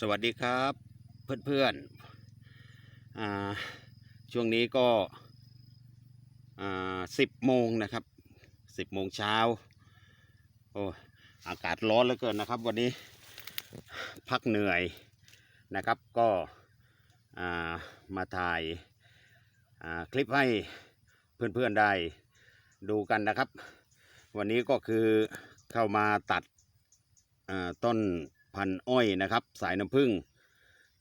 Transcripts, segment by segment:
สวัสดีครับเพื่อนๆอ่าช่วงนี้ก็สิบโมงนะครับสิบโมงเช้าโอ้อากาศร้อนเหลือเกินนะครับ วันนี้พักเหนื่อยนะครับก็มาถ่ายคลิปให้เพื่อนๆได้ดูกันนะครับ วันนี้ก็คือเข้ามาตัดต้น พันธุ์อ้อยนะครับ สายน้ำผึ้ง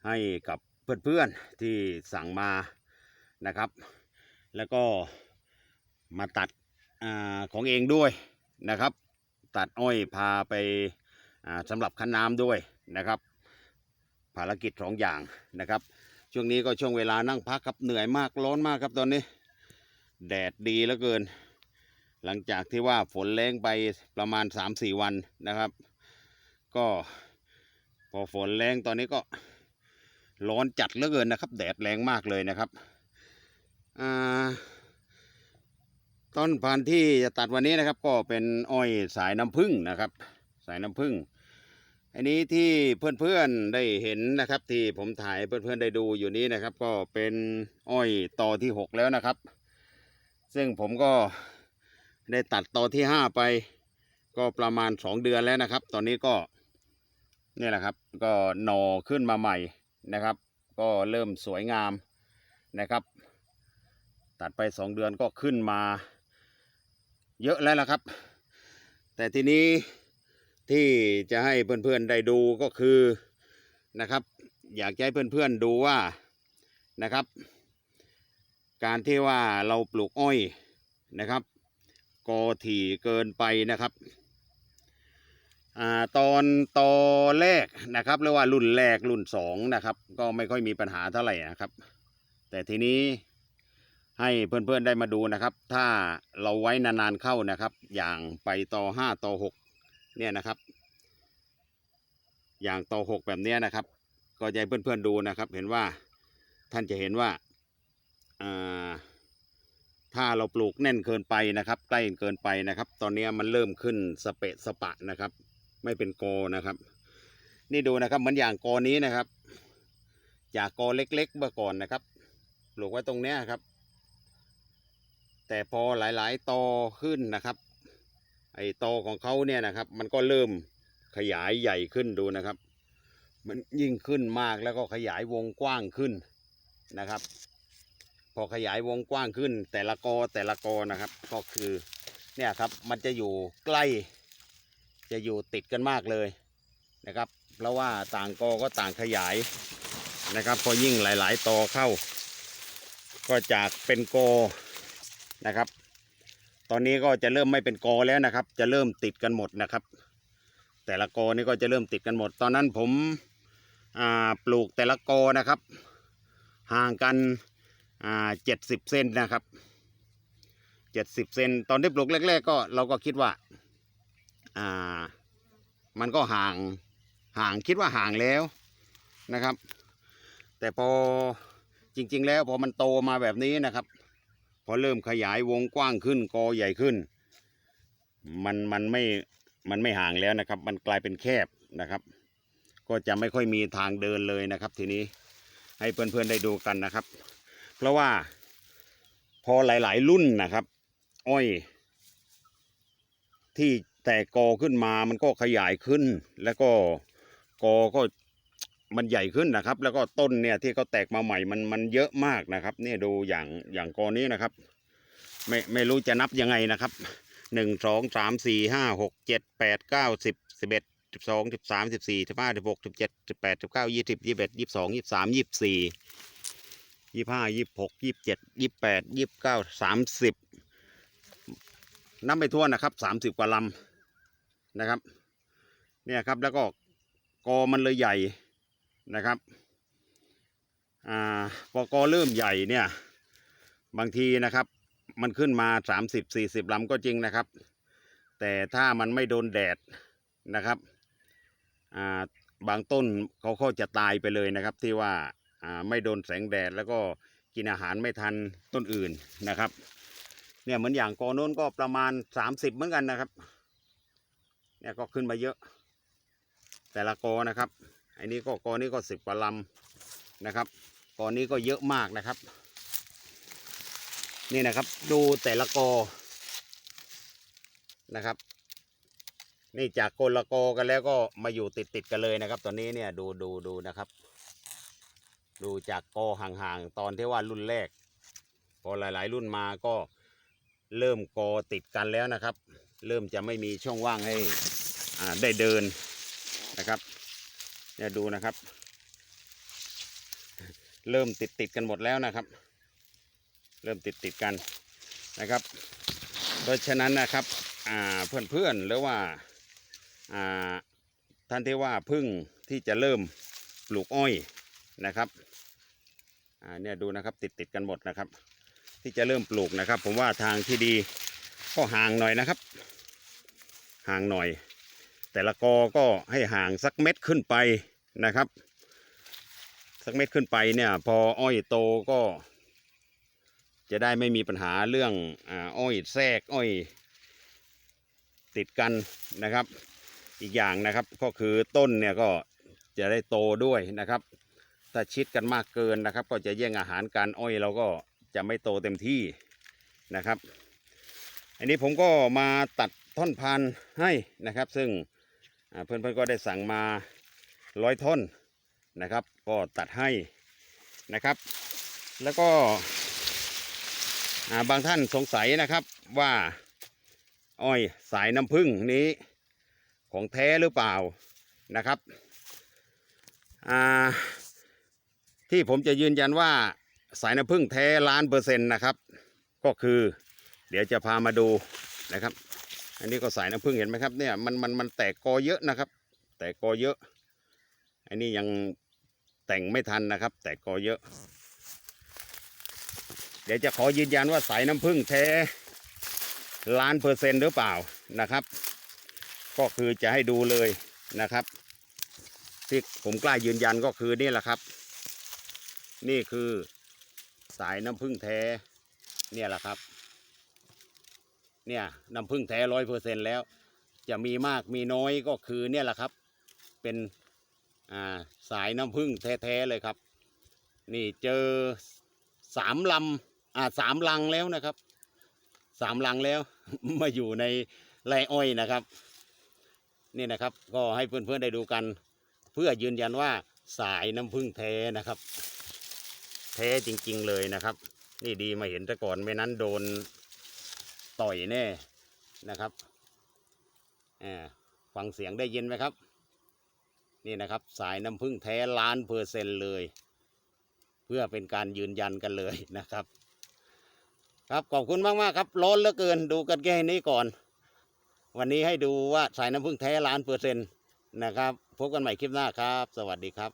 ให้กับเพื่อนๆที่สั่งมานะครับ แล้วก็มาตัดอของเองด้วยนะครับ ตัดอ้อยพาไปสำหรับคั้นน้ำด้วยนะครับ ภารกิจสองอย่างนะครับ ช่วงนี้ก็ช่วงเวลานั่งพักครับเหนื่อยมากร้อนมากครับตอนนี้ แดดดีเหลือเกิน หลังจากที่ว่าฝนแรงไปประมาณ 3-4 วันนะครับ ก็ พอฝนแรงตอนนี้ก็ร้อนจัดเหลือเกินนะครับ แดดแรงมากเลยนะครับต้นพันธุ์ที่จะตัดวันนี้นะครับ ก็เป็นอ้อยสายน้ำผึ้งนะครับ สายน้ำผึ้งอันนี้ที่เพื่อนๆได้เห็นนะครับ ที่ผมถ่ายเพื่อนๆได้ดูอยู่นี้นะครับ ก็เป็นอ้อยต่อที่หกแล้วนะครับ ซึ่งผมก็ได้ตัดต่อที่ห้าไป ก็ประมาณสองเดือนแล้วนะครับ ตอนนี้ก็ นี่แหละครับ ก็หน่อขึ้นมาใหม่นะครับ ก็เริ่มสวยงามนะครับ ตัดไปสองเดือนก็ขึ้นมาเยอะแล้วละครับ แต่ทีนี้ที่จะให้เพื่อนๆได้ดูก็คือนะครับ อยากให้เพื่อนๆดูว่านะครับ การที่ว่าเราปลูกอ้อยนะครับกอถี่เกินไปนะครับ อ่าตอนตอแรกนะครับเรียกว่ารุ่นแรกรุ่นสองนะครับ ก็ไม่ค่อยมีปัญหาเท่าไหร่นะครับ แต่ทีนี้ให้เพื่อนๆได้มาดูนะครับ ถ้าเราไว้นานๆเข้านะครับ อย่างไปต่อห้าต่อหกเนี่ยนะครับ อย่างต่อหกแบบนี้นะครับ ก็จะให้เพื่อนๆดูนะครับ เห็นว่าท่านจะเห็นว่าอ่าถ้าเราปลูกแน่นเกินไปนะครับ ใกล้เกินไปนะครับ ตอนนี้มันเริ่มขึ้นสเปะสปะนะครับ ไม่เป็นกอนะครับ นี่ดูนะครับเหมือนอย่างกอนี้นะครับ จากกอเล็กๆเมื่อก่อนนะครับปลูกไว้ตรงเนี้ยครับ แต่พอหลายๆตอขึ้นนะครับ ไอ้ตอของเขาเนี่ยนะครับ มันก็เริ่มขยายใหญ่ขึ้นดูนะครับ มันยิ่งขึ้นมากแล้วก็ขยายวงกว้างขึ้นนะครับ พอขยายวงกว้างขึ้น แต่ละกอแต่ละกอนะครับ ก็คือเนี่ยครับมันจะอยู่ใกล้ จะอยู่ติดกันมากเลยนะครับ เพราะว่าต่างกอก็ต่างขยายนะครับพอยิ่งหลาย ๆตอเข้า ก็จากเป็นกอนะครับ ตอนนี้ก็จะเริ่มไม่เป็นกอแล้วนะครับ จะเริ่มติดกันหมดนะครับ แต่ละกอนี่ก็จะเริ่มติดกันหมด ตอนนั้นผมปลูกแต่ละกอนะครับ ห่างกันเจ็ดสิบเซนนะครับเจ็ดสิบเซนตอนที่ปลูกแรก ๆ ก็เราก็คิดว่า อ่า มันก็ห่างห่างคิดว่าห่างแล้วนะครับ แต่พอจริง ๆ แล้วพอมันโตมาแบบนี้นะครับ พอเริ่มขยายวงกว้างขึ้นกอใหญ่ขึ้น มันมันไม่มันไม่ห่างแล้วนะครับ มันกลายเป็นแคบนะครับ ก็จะไม่ค่อยมีทางเดินเลยนะครับ ทีนี้ให้เพื่อนๆได้ดูกันนะครับ เพราะว่าพอหลาย ๆ รุ่นนะครับ อ้อย ที่ แตกกอขึ้นมามันก็ขยายขึ้น แล้วก็กอก็มันใหญ่ขึ้นนะครับ แล้วก็ต้นเนี่ยที่เขาแตกมาใหม่มันมันเยอะมากนะครับ เนี่ยดูอย่างอย่างกอนี้นะครับ ไม่ไม่รู้จะนับยังไงนะครับหนึ่งสองสามสี่ห้าหกเจ็ดแปดเก้าสิบสิบเอ็ดสิบสองสิบสามสิบสี่สิบห้าสิบหกสิบเจ็ดสิบแปดสิบเก้ายี่สิบยี่สิบเอ็ดยี่สิบสองยี่สิบสามยี่สิบสี่ยี่ห้ายี่หกยี่เจ็ดยี่แปดยี่เก้าสามสิบนับไปทั่วนะครับสามสิบกว่าลำ นะครับ เนี่ยครับแล้วก็กอมันเลยใหญ่นะครับอ่าพอกอเริ่มใหญ่เนี่ยบางทีนะครับ มันขึ้นมาสามสิบสี่สิบลำก็จริงนะครับ แต่ถ้ามันไม่โดนแดดนะครับอ่าบางต้นเขาก็จะตายไปเลยนะครับ ที่ว่าอ่าไม่โดนแสงแดดแล้วก็กินอาหารไม่ทันต้นอื่นนะครับ เนี่ยเหมือนอย่างกอโน้นก็ประมาณ 30 เหมือนกันนะครับ เนี่ยก็ขึ้นมาเยอะ แต่ละกอนะครับอันนี้ก็กอนี้ก็สิบกว่าลำนะครับกอนี้ก็เยอะมากนะครับ นี่นะครับดูแต่ละกอนะครับ นี่จากโกละกอกันแล้วก็มาอยู่ติดติดๆกันเลยนะครับ ตอนนี้เนี่ยดูดูดูนะครับ ดูจากกอห่างๆตอนที่ว่ารุ่นแรกพอหลาย ๆ รุ่นมาก็เริ่มกอติดกันแล้วนะครับ เริ่มจะไม่มีช่องว่างให้ได้เดินนะครับเนี่ยดูนะครับ เริ่มติดติดกันหมดแล้วนะครับ เริ่มติดติดกันนะครับ เพราะฉะนั้นนะครับอ่าเพื่อนๆหรือว่าท่านที่ว่าพึ่งที่จะเริ่มปลูกอ้อยนะครับเนี่ยดูนะครับติดติดกันหมดนะครับ ที่จะเริ่มปลูกนะครับ ผมว่าทางที่ดี ก็ห่างหน่อยนะครับ ห่างหน่อย แต่ละกอก็ให้ห่างสักเม็ดขึ้นไปนะครับ สักเม็ดขึ้นไปเนี่ย พออ้อยโตก็ จะได้ไม่มีปัญหาเรื่องอ้อยแทรกอ้อย ติดกันนะครับ อีกอย่างนะครับก็คือต้นเนี่ยก็จะได้โตด้วยนะครับ ถ้าชิดกันมากเกินนะครับ ก็จะแย่งอาหารการอ้อยเราก็จะไม่โตเต็มที่นะครับ อันนี้ผมก็มาตัดท่อนพันให้นะครับ ซึ่งเพื่อนๆก็ได้สั่งมาร้อยท่อนนะครับ ก็ตัดให้นะครับ แล้วก็บางท่านสงสัยนะครับว่าอ้อยสายน้ำผึ้งนี้ของแท้หรือเปล่านะครับที่ผมจะยืนยันว่าสายน้ำผึ้งแท้ล้านเปอร์เซ็นต์นะครับ ก็คือ เดี๋ยวจะพามาดูนะครับ อันนี้ก็สายน้ำผึ้งเห็นไหมครับเนี่ยมันมันมันแตกกอเยอะนะครับ แตกกอเยอะ อันนี้ยังแต่งไม่ทันนะครับ แตกกอเยอะ เดี๋ยวจะขอยืนยันว่าสายน้ำผึ้งแท้ล้านเปอร์เซ็นต์หรือเปล่านะครับ ก็คือจะให้ดูเลยนะครับ ที่ผมกล้ายืนยันก็คือนี่แหละครับ นี่คือสายน้ำผึ้งแท้เนี่ยแหละครับ เนี่ยน้ำผึ้งแท้ร้อยเปอร์เซ็นแล้ว จะมีมากมีน้อยก็คือเนี่ยแหละครับ เป็นอ่าสายน้ำผึ้งแท้ๆเลยครับ นี่เจอสามลำอ่าสามลังแล้วนะครับสามลังแล้ว มาอยู่ในไรอ้อยนะครับ นี่นะครับก็ให้เพื่อนๆได้ดูกัน เพื่อยืนยันว่าสายน้ำผึ้งแท้นะครับ แท้จริง ๆ เลยนะครับ นี่ดีมาเห็นแต่ก่อนไม่นั้นโดน ต่อยแน่นะครับอ่าฟังเสียงได้ยินไหมครับ นี่นะครับสายน้ำผึ้งแท้ล้านเปอร์เซ็นต์เลย เพื่อเป็นการยืนยันกันเลยนะครับ ครับขอบคุณมากๆครับร้อนเหลือเกินดูกันแค่นี้ก่อน วันนี้ให้ดูว่าสายน้ำผึ้งแท้ล้านเปอร์เซ็นต์นะครับ พบกันใหม่คลิปหน้าครับ สวัสดีครับ